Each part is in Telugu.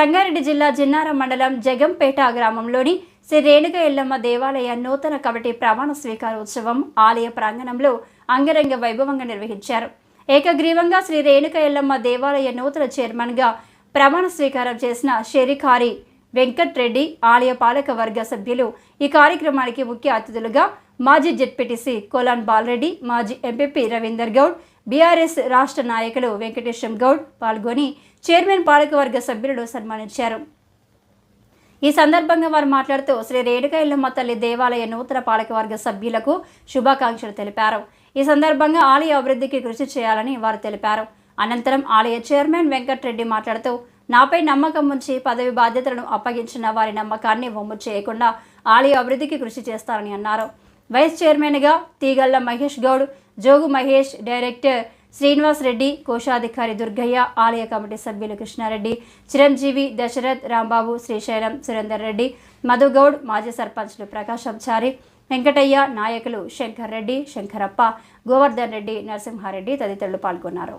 సంగారెడ్డి జిల్లా జిన్నారం మండలం జగంపేట గ్రామంలోని శ్రీ రేణుక ఎల్లమ్మ దేవాలయ నూతన కమిటీ ప్రమాణ స్వీకారోత్సవం ఆలయ ప్రాంగణంలో అంగరంగ వైభవంగా నిర్వహించారు. ఏకగ్రీవంగా శ్రీ రేణుక ఎల్లమ్మ దేవాలయ నూతన చైర్మన్గా ప్రమాణ స్వీకారం చేసిన షెరికారి వెంకట్ రెడ్డి ఆలయ పాలక వర్గ సభ్యులు ఈ కార్యక్రమానికి ముఖ్య అతిథులుగా మాజీ జెడ్పీటీసీ కోలాన్ బాలరెడ్డి మాజీ ఎంపీపీ రవీందర్ గౌడ్ బీఆర్ఎస్ రాష్ట్ర నాయకులు వెంకటేశం గౌడ్ పాల్గొని చైర్మన్ పాలకవర్గ సభ్యులను సన్మానించారు. ఈ సందర్భంగా వారు మాట్లాడుతూ శ్రీ రేణుక ఇల్లమ్మ తల్లి దేవాలయ నూతన పాలకవర్గ సభ్యులకు శుభాకాంక్షలు తెలిపారు. ఈ సందర్భంగా ఆలయ అభివృద్ధికి కృషి చేయాలని వారు తెలిపారు. అనంతరం ఆలయ చైర్మన్ వెంకట్రెడ్డి మాట్లాడుతూ నాపై నమ్మకం ఉంచి పదవి బాధ్యతలను అప్పగించిన వారి నమ్మకాన్ని వమ్ము చేయకుండా ఆలయ అభివృద్ధికి కృషి చేస్తారని అన్నారు. వైస్ చైర్మన్గా తీగల్ల మహేష్ గౌడ్ జోగు మహేష్ డైరెక్టర్ శ్రీనివాస్ రెడ్డి కోశాధికారి దుర్గయ్య ఆలయ కమిటీ సభ్యులు కృష్ణారెడ్డి చిరంజీవి దశరథ్ రాంబాబు శ్రీశైలం సురేందర్ రెడ్డి మధుగౌడ్ మాజీ సర్పంచ్లు ప్రకాశం చారి వెంకటయ్య నాయకులు శంకర్ రెడ్డి శంకరప్ప గోవర్ధన్ రెడ్డి నరసింహారెడ్డి తదితరులు పాల్గొన్నారు.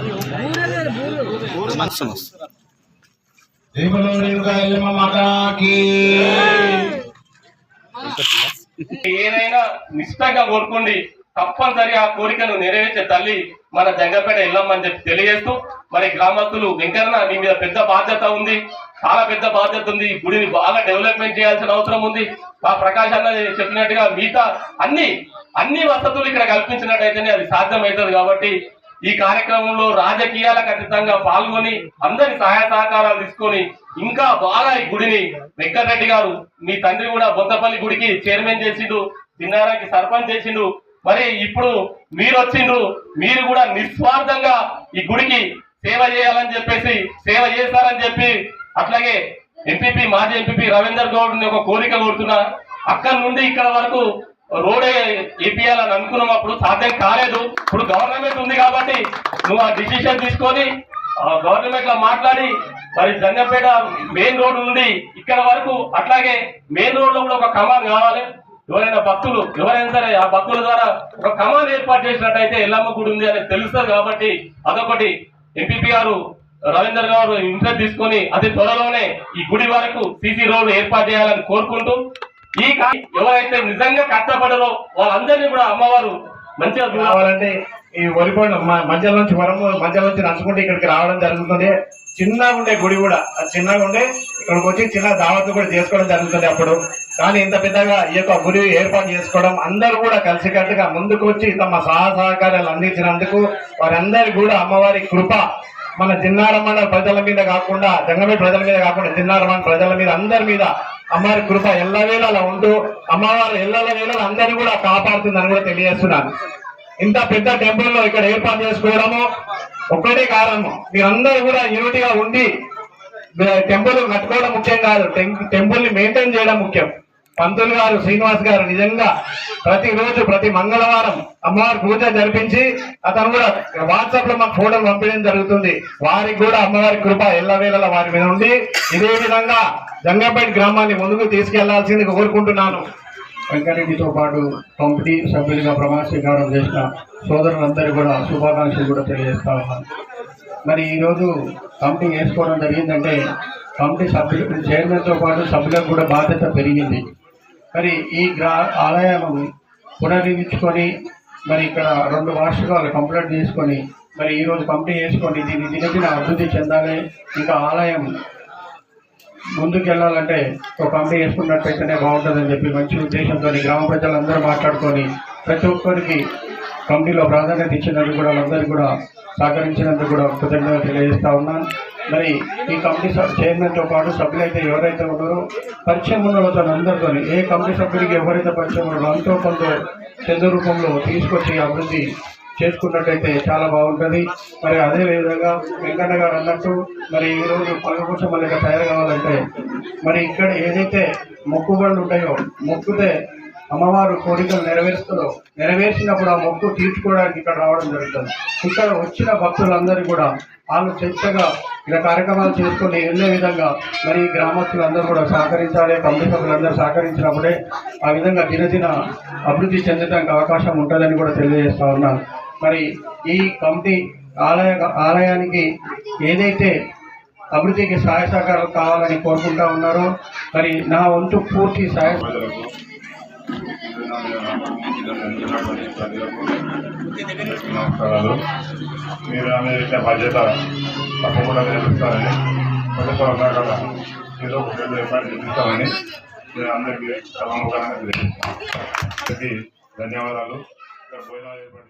ఏదైనా నిష్టంగా కోరుకోండి. తప్పనిసరి ఆ కోరికను నెరవేర్చే తల్లి మన జంగపేట వెళ్ళమని చెప్పి తెలియజేస్తూ మరి గ్రామస్తులు వెంకన్న మీ మీద పెద్ద బాధ్యత ఉంది. చాలా పెద్ద బాధ్యత ఉంది. ఈ గుడిని బాగా డెవలప్మెంట్ చేయాల్సిన అవసరం ఉంది. మా ప్రకాష్ అన్న చెప్పినట్టుగా మిగతా అన్ని అన్ని వసతులు ఇక్కడ కల్పించినట్టయితేనే అది సాధ్యమవుతుంది కాబట్టి ఈ కార్యక్రమంలో రాజకీయాలకు అతీతంగా పాల్గొని అందరి సహాయ సహకారాలు తీసుకొని ఇంకా బాగా ఈ గుడిని వెంకటరెడ్డి గారు మీ తండ్రి కూడా బొత్తపల్లి గుడికి చైర్మన్ చేసిండు తిన్నారానికి సర్పంచ్ చేసిండు. మరి ఇప్పుడు మీరు వచ్చిండ్రు మీరు కూడా నిస్వార్థంగా ఈ గుడికి సేవ చేయాలని చెప్పేసి సేవ చేస్తారని చెప్పి అట్లాగే ఎంపీపీ మాజీ ఎంపీపీ రవీందర్ గౌడ్ని ఒక కోరిక కోరుతున్నా. అక్కడి నుండి ఇక్కడ వరకు రోడ్ ఏపీయాలని అనుకున్నాం అప్పుడు సాధ్యం కాలేదు. ఇప్పుడు గవర్నమెంట్ ఉంది కాబట్టి నువ్వు ఆ డిసిషన్ తీసుకొని గవర్నమెంట్లో మాట్లాడి మరి జంగంపేట మెయిన్ రోడ్ నుండి ఇక్కడ వరకు అట్లాగే మెయిన్ రోడ్లో కూడా ఒక కమాన్ కావాలి. ఎవరైనా భక్తులు ఎవరైనా సరే ఆ భక్తుల ద్వారా ఒక కమాన్ ఏర్పాటు చేసినట్టయితే ఎల్లమ్మ గుడి ఉంది అని తెలుస్తుంది కాబట్టి అదొకటి. ఎంపీపీ గారు రవీందర్ గారు ఇంట్రెస్ట్ తీసుకొని అతి త్వరలోనే ఈ గుడి వరకు సీసీ రోడ్ ఏర్పాటు చేయాలని కోరుకుంటూ ఈ ఎవరైతే నిజంగా కష్టపడరో వాళ్ళందరినీ కూడా అమ్మవారు మంచిగా చూడాలి రావాలంటే ఈ వరిపోయిన మధ్యలో నుంచి వరము మధ్యలో నుంచి నడుచుకుంటే ఇక్కడికి రావడం జరుగుతుంది. చిన్నగా ఉండే గుడి కూడా అది చిన్నగా ఉండే ఇక్కడికి వచ్చి చిన్న దావత్ కూడా చేసుకోవడం జరుగుతుంది అప్పుడు. కానీ ఇంత పెద్దగా ఈ యొక్క గుడి ఏర్పాటు చేసుకోవడం అందరూ కూడా కలిసికట్టుగా ముందుకు వచ్చి తమ సహా సహకారాలు అందించినందుకు వారందరి కూడా అమ్మవారి కృప మన చిన్నారమ్మ ప్రజల మీద కాకుండా జంగమే ప్రజల మీద కాకుండా చిన్నారమ్మ ప్రజల మీద అందరి మీద అమ్మవారి కృప ఎల్లవేళలా ఉంటూ అమ్మవారు ఎల్లల వేళలు అందరినీ కూడా కాపాడుతుందని కూడా తెలియజేస్తున్నాను. ఇంత పెద్ద టెంపుల్లో ఇక్కడ ఏర్పాటు చేసుకోవడము ఒక్కటే కారణము. మీరందరూ కూడా యూనిటీగా ఉండి టెంపుల్ కట్టుకోవడం ముఖ్యం కాదు. టెంపుల్ని మెయింటైన్ చేయడం ముఖ్యం. పంతులు గారు శ్రీనివాస్ గారు నిజంగా ప్రతిరోజు ప్రతి మంగళవారం అమ్మవారి పూజ జరిపించి అతను కూడా వాట్సాప్లో మాకు ఫోటోలు పంపించడం జరుగుతుంది. వారికి కూడా అమ్మవారి కృప ఎల్లవేళలా వారి మీద ఉండి ఇదే విధంగా జంగాపేట గ్రామాన్ని ముందుకు తీసుకెళ్ళాల్సింది కోరుకుంటున్నాను. వెంకరెడ్డితో పాటు కమిటీ సభ్యులుగా ప్రమాణ స్వీకారం చేసిన సోదరులందరూ కూడా శుభాకాంక్షలు కూడా తెలియజేస్తా ఉన్నాను. మరి ఈరోజు కమిటీ వేసుకోవడం జరిగిందంటే కమిటీ సభ్యులు చైర్మన్తో పాటు సభ్యులకు కూడా బాధ్యత పెరిగింది. మరి ఈ గ్రా ఆలయం పునర్నిర్మించుకొని మరి ఇక్కడ రెండు వార్షికాలు కంప్లీట్ చేసుకొని మరి ఈరోజు కమిటీ వేసుకొని దీన్ని దినదిన అభివృద్ధి చెందాలి. ఇంకా ఆలయం ముందుకెళ్ళాలంటే ఒక కమిటీ వేసుకున్నట్టయితేనే బాగుంటుందని చెప్పి మంచి ఉద్దేశంతో గ్రామ ప్రజలందరూ మాట్లాడుకొని ప్రతి ఒక్కరికి కమిటీలో ప్రాధాన్యత ఇచ్చినందుకు కూడా వాళ్ళందరికీ కూడా సహకరించినందుకు కూడా కృతజ్ఞత తెలియజేస్తా ఉన్నాను మరి ఈ కమిటీ చైర్మన్తో పాటు సభ్యులు అయితే ఎవరైతే ఉన్నారో పరిచయం ఉన్న వాళ్ళతో అందరితో ఏ కమిటీ సభ్యుడికి ఎవరైతే పరిచయం ఉన్నారో అంతో కొంత చంద్ర రూపంలో తీసుకొచ్చి అభివృద్ధి చేసుకున్నట్టయితే చాలా బాగుంటుంది. మరి అదే విధంగా వెంకన్న గారు అన్నట్టు మరి ఈ రోజు మల్లిక తయారు కావాలంటే మరి ఇక్కడ ఏదైతే మొక్కుబడులు ఉంటాయో మొక్కుతే అమ్మవారు కోరికలు నెరవేరుస్తుందో నెరవేర్చినప్పుడు ఆ మొక్కు తీర్చుకోవడానికి ఇక్కడ రావడం జరుగుతుంది. ఇక్కడ వచ్చిన భక్తులందరూ కూడా వాళ్ళు చక్కగా ఇలా కార్యక్రమాలు చేసుకుని వెళ్ళే విధంగా మరి గ్రామస్తులందరూ కూడా సహకరించాలి కమిటీ సభ్యులందరూ సహకరించినప్పుడే ఆ విధంగా దినదిన అభివృద్ధి చెందడానికి అవకాశం ఉంటుందని కూడా తెలియజేస్తా ఉన్నాను. మరి ఈ కమిటీ ఆలయ ఆలయానికి ఏదైతే అభివృద్ధికి సహాయ సహకారాలు కావాలని కోరుకుంటా ఉన్నారో మరి నా వంతు పూర్తి సహాయ నమస్కారాలు. మీరు అనేది బాధ్యత తప్పకుండా నిర్వహిస్తారని ప్రభుత్వం ఉన్నా కదా ఏదో ఒక రెండు రూపాయలు చేపిస్తామని నేను అందరికీ సభముఖంగా తెలియజేస్తాను ధన్యవాదాలు. ఇక్కడ భోజనాలు ఏర్పాటు